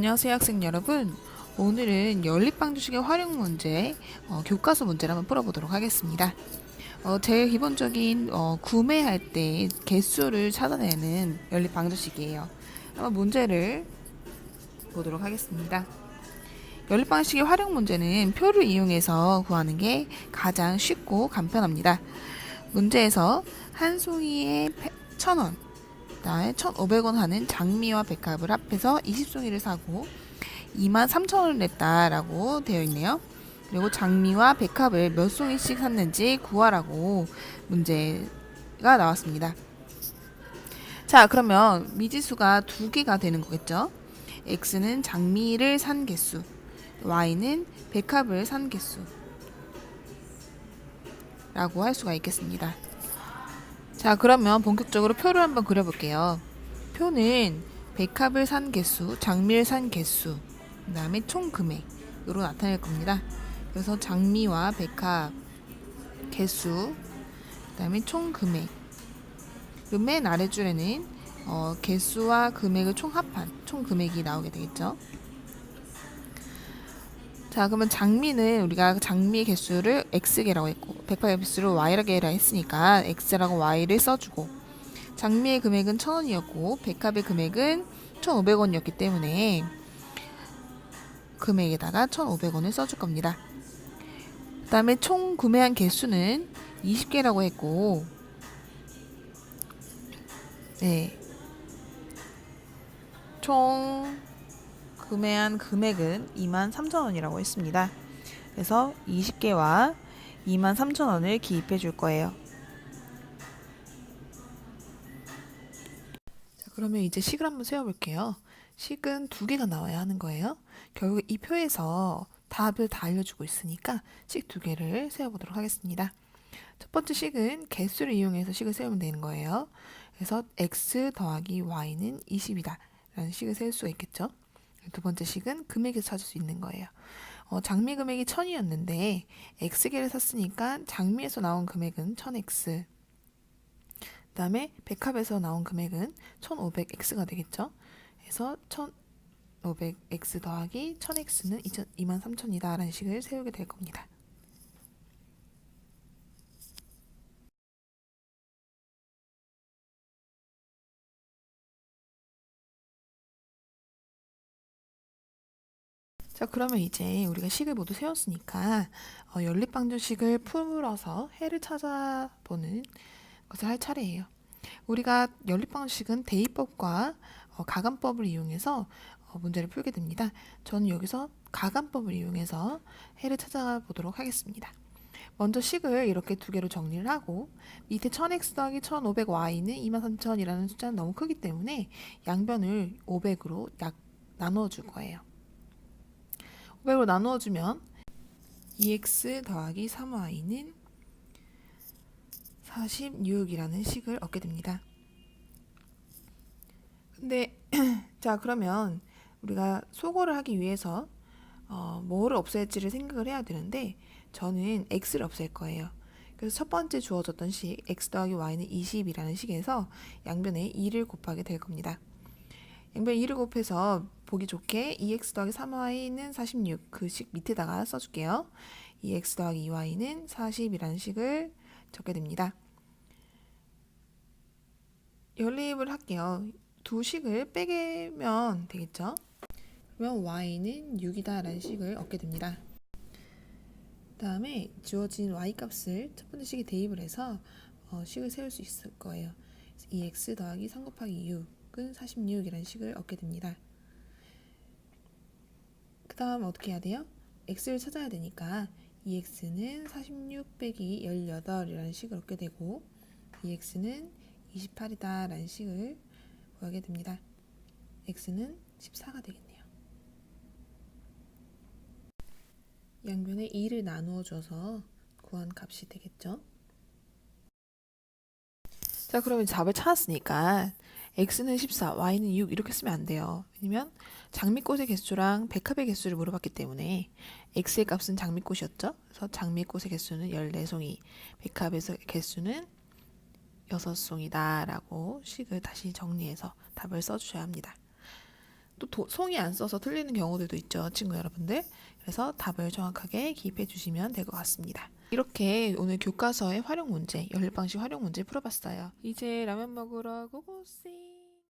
안녕하세요 학생 여러분. 오늘은 연립방정식의 활용 문제 어, 교과서 문제를 한번 풀어보도록 하겠습니다. 어, 제일 기본적인 어, 구매할 때 개수를 찾아내는 연립방정식이에요. 한번 문제를 보도록 하겠습니다. 연립방정식의 활용 문제는 표를 이용해서 구하는 게 가장 쉽고 간편합니다. 문제에서 한 송이에 1,000원 그다음에 1,500원 하는 장미와 백합을 합해서 20송이를 사고 23,000원을 냈다라고 되어 있네요. 그리고 장미와 백합을 몇 송이씩 샀는지 구하라고 문제가 나왔습니다. 자, 그러면 미지수가 두 개가 되는 거겠죠? x는 장미를 산 개수, y는 백합을 산 개수. 라고 할 수가 있겠습니다. 자, 그러면 본격적으로 표를 한번 그려볼게요. 표는 백합을 산 개수, 장미를 산 개수, 그 다음에 총 금액으로 나타낼 겁니다. 그래서 장미와 백합 개수, 그 다음에 총 금액. 그맨 아래줄에는 어, 개수와 금액을 총 합한 총 금액이 나오게 되겠죠. 자, 그러면 장미는 우리가 장미 개수를 x개라고 했고 백합 개수를 y라고 했으니까 x라고 y를 써주고 장미의 금액은 1,000원이었고 백합의 금액은 1,500원이었기 때문에 금액에다가 1,500원을 써줄 겁니다. 그 다음에 총 구매한 개수는 20개라고 했고 네. 총 구매한 금액은 23,000원이라고 했습니다. 그래서 20개와 23,000원을 기입해 줄 거예요. 자, 그러면 이제 식을 한번 세워 볼게요. 식은 두 개가 나와야 하는 거예요. 결국 이 표에서 답을 다 알려주고 있으니까 식 두 개를 세워보도록 하겠습니다. 첫 번째 식은 개수를 이용해서 식을 세우면 되는 거예요. 그래서 x 더하기 y는 20이다. 라는 식을 세울 수가 있겠죠. 두 번째 식은 금액에서 찾을 수 있는 거예요. 어, 장미 금액이 1000이었는데 x개를 샀으니까 장미에서 나온 금액은 1000x. 그 다음에 백합에서 나온 금액은 1500x가 되겠죠. 그래서 1500x 더하기 1000x는 23000이다 라는 식을 세우게 될 겁니다. 자, 그러면 이제 우리가 식을 모두 세웠으니까 어, 연립방정식을 풀어서 해를 찾아보는 것을 할 차례예요. 우리가 연립방정식은 대입법과 어, 가감법을 이용해서 어, 문제를 풀게 됩니다. 저는 여기서 가감법을 이용해서 해를 찾아보도록 하겠습니다. 먼저 식을 이렇게 두 개로 정리를 하고 밑에 1000x 더하기 1500y는 23000이라는 숫자는 너무 크기 때문에 양변을 500으로 약 나누어 줄 거예요. 500으로 나누어 주면 2x 더하기 3y는 46이라는 식을 얻게 됩니다. 근데 자 그러면 우리가 소거를 하기 위해서 어, 뭐를 없앨지를 생각을 해야 되는데 저는 x를 없앨 거예요. 그래서 첫 번째 주어졌던 식 x 더하기 y는 20이라는 식에서 양변에 2를 곱하게 될 겁니다. 양변 2를 곱해서 보기 좋게 2x 더하기 3y는 46 그 식 밑에다가 써줄게요. 2x 더하기 2y는 40이라는 식을 적게 됩니다. 연립을 할게요. 두 식을 빼개면 되겠죠? 그러면 y는 6이다 라는 식을 얻게 됩니다. 다음에 주어진 y 값을 첫 번째 식에 대입을 해서 어, 식을 세울 수 있을 거예요. 2x 더하기 3 곱하기 6은 46이라는 식을 얻게 됩니다. 그 다음 어떻게 해야 돼요? x를 찾아야 되니까 2x는 46 빼기 18이라는 식을 얻게 되고 2x는 28이다 라는 식을 구하게 됩니다. x는 14가 되겠네요. 양변에 2를 나누어 줘서 구한 값이 되겠죠. 자, 그러면 답을 찾았으니까 x는 14, y는 6 이렇게 쓰면 안 돼요. 왜냐면 장미꽃의 개수랑 백합의 개수를 물어봤기 때문에 x의 값은 장미꽃이었죠. 그래서 장미꽃의 개수는 14송이, 백합의 개수는 6송이다 라고 식을 다시 정리해서 답을 써주셔야 합니다. 또 도- 송이 안 써서 틀리는 경우들도 있죠, 친구 여러분들. 그래서 답을 정확하게 기입해 주시면 될 것 같습니다. 이렇게 오늘 교과서의 활용 문제, 열방식 활용 문제 풀어봤어요. 이제 라면 먹으러 고고씨.